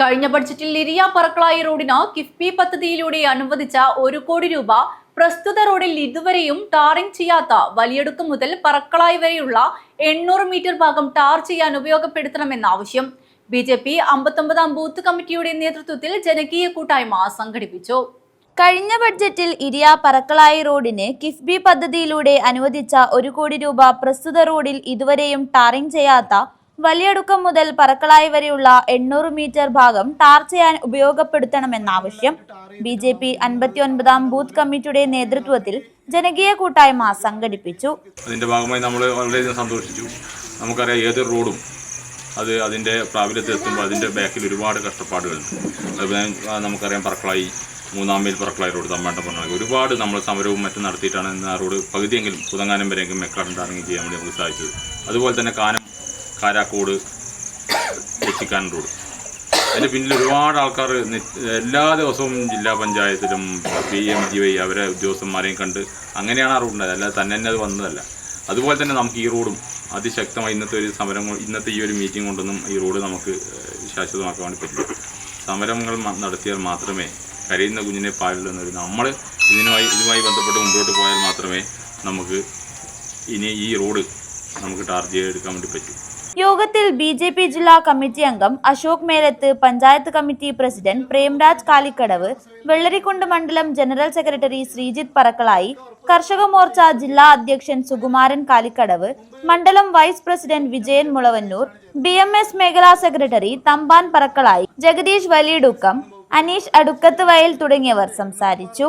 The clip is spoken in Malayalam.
കഴിഞ്ഞ ബഡ്ജറ്റിൽ ലിരിയ പറക്കളായി റോഡിന് കിഫ്ബി പദ്ധതിയിലൂടെ അനുവദിച്ച ഒരു കോടി രൂപ പ്രസ്തുത റോഡിൽ ഇതുവരെയും ടാറിംഗ് ചെയ്യാത്ത വലിയടുക്ക് മുതൽ പറക്കളായി വരെയുള്ള എണ്ണൂറ് മീറ്റർ ഭാഗം ടാർ ചെയ്യാൻ ഉപയോഗപ്പെടുത്തണമെന്ന ആവശ്യം. ബി ജെ പി അമ്പത്തൊമ്പതാം ബൂത്ത് കമ്മിറ്റിയുടെ നേതൃത്വത്തിൽ ജനകീയ കൂട്ടായ്മ സംഘടിപ്പിച്ചു. കഴിഞ്ഞ ബഡ്ജറ്റിൽ ഇരിയ പറക്കളായി റോഡിന് കിഫ്ബി പദ്ധതിയിലൂടെ അനുവദിച്ച ഒരു കോടി രൂപ പ്രസ്തുത റോഡിൽ ഇതുവരെയും ടാറിംഗ് ചെയ്യാത്ത വലിയടുക്കം മുതൽ പറക്കളായി വരെയുള്ള എണ്ണൂറ് മീറ്റർ ഭാഗം ടാർ ചെയ്യാൻ ഉപയോഗപ്പെടുത്തണമെന്ന ആവശ്യം ബി ജെ പി അൻപത്തിയൊൻപതാം ബൂത്ത് കമ്മിറ്റിയുടെ നേതൃത്വത്തിൽ ജനകീയ കൂട്ടായ്മ സംഘടിപ്പിച്ചു. അതിന്റെ ഭാഗമായി നമ്മൾ വളരെയധികം സന്തോഷിച്ചു. നമുക്കറിയാം ഏതൊരു റോഡും അത് അതിന്റെ പ്രാബല്യത്തിൽ എത്തുമ്പോൾ അതിന്റെ ബാക്കിൽ ഒരുപാട് കഷ്ടപ്പാടുകളുണ്ട് നമുക്കറിയാം പറക്കളായി മൂന്നാം മൈൽ പറക്കളായി റോഡ് തമ്മാട്ടം പറഞ്ഞാൽ ഒരുപാട് നമ്മൾ സമരവും മറ്റും നടത്തിയിട്ടാണ് ആ റോഡ് പകുതിയെങ്കിലും പുതങ്ങാനം വരെയെങ്കിലും മെക്കാടുണ്ടാണെങ്കിൽ ചെയ്യാൻ വേണ്ടി നമുക്ക് സാധിച്ചത്. അതുപോലെ തന്നെ കാനം കാരാക്കോട് ചിക്കാൻ റോഡ് അതിന്റെ പിന്നിൽ ഒരുപാട് ആൾക്കാർ എല്ലാ ദിവസവും ജില്ലാ പഞ്ചായത്തിലും പി എം ജി വൈ അവരെ ഉദ്യോഗസ്ഥന്മാരെയും കണ്ട് അങ്ങനെയാണ് ആ റോഡ് ഉണ്ടായത്. അല്ലാതെ തന്നെ തന്നെ അത് വന്നതല്ല. അതുപോലെ തന്നെ നമുക്ക് ഈ റോഡും അതിശക്തമായി ഇന്നത്തെ ഒരു സമരം ഇന്നത്തെ ഈ ഒരു മീറ്റിംഗ് കൊണ്ടൊന്നും ഈ റോഡ് നമുക്ക് ശാശ്വതമാക്കാൻ വേണ്ടി പറ്റില്ല. സമരങ്ങൾ നടത്തിയാൽ മാത്രമേ കരയുന്ന കുഞ്ഞിനെ പാലില്ലെന്നൊരു നമ്മൾ ഇതിനുമായി ഇതുമായി ബന്ധപ്പെട്ട് മുമ്പോട്ട് പോയാൽ മാത്രമേ നമുക്ക് ഇനി ഈ റോഡ് നമുക്ക് ടാർജ് ചെയ്തെടുക്കാൻ വേണ്ടി പറ്റൂ. യോഗത്തിൽ ബി ജെ പി ജില്ലാ കമ്മിറ്റി അംഗം അശോക് മേലത്ത് പഞ്ചായത്ത് കമ്മിറ്റി പ്രസിഡന്റ് പ്രേംരാജ് കാലിക്കടവ് വെള്ളരിക്കുണ്ട് മണ്ഡലം ജനറൽ സെക്രട്ടറി ശ്രീജിത്ത് പറക്കളായി കർഷക മോർച്ച ജില്ലാ അധ്യക്ഷൻ സുകുമാരൻ കാലിക്കടവ് മണ്ഡലം vice president Vijayan Mulavannur B M S മേഖലാ സെക്രട്ടറി തമ്പാൻ പറക്കളായി ജഗദീഷ് വലിയടുക്കം അനീഷ് അടുക്കത്ത് വയൽ തുടങ്ങിയവർ സംസാരിച്ചു.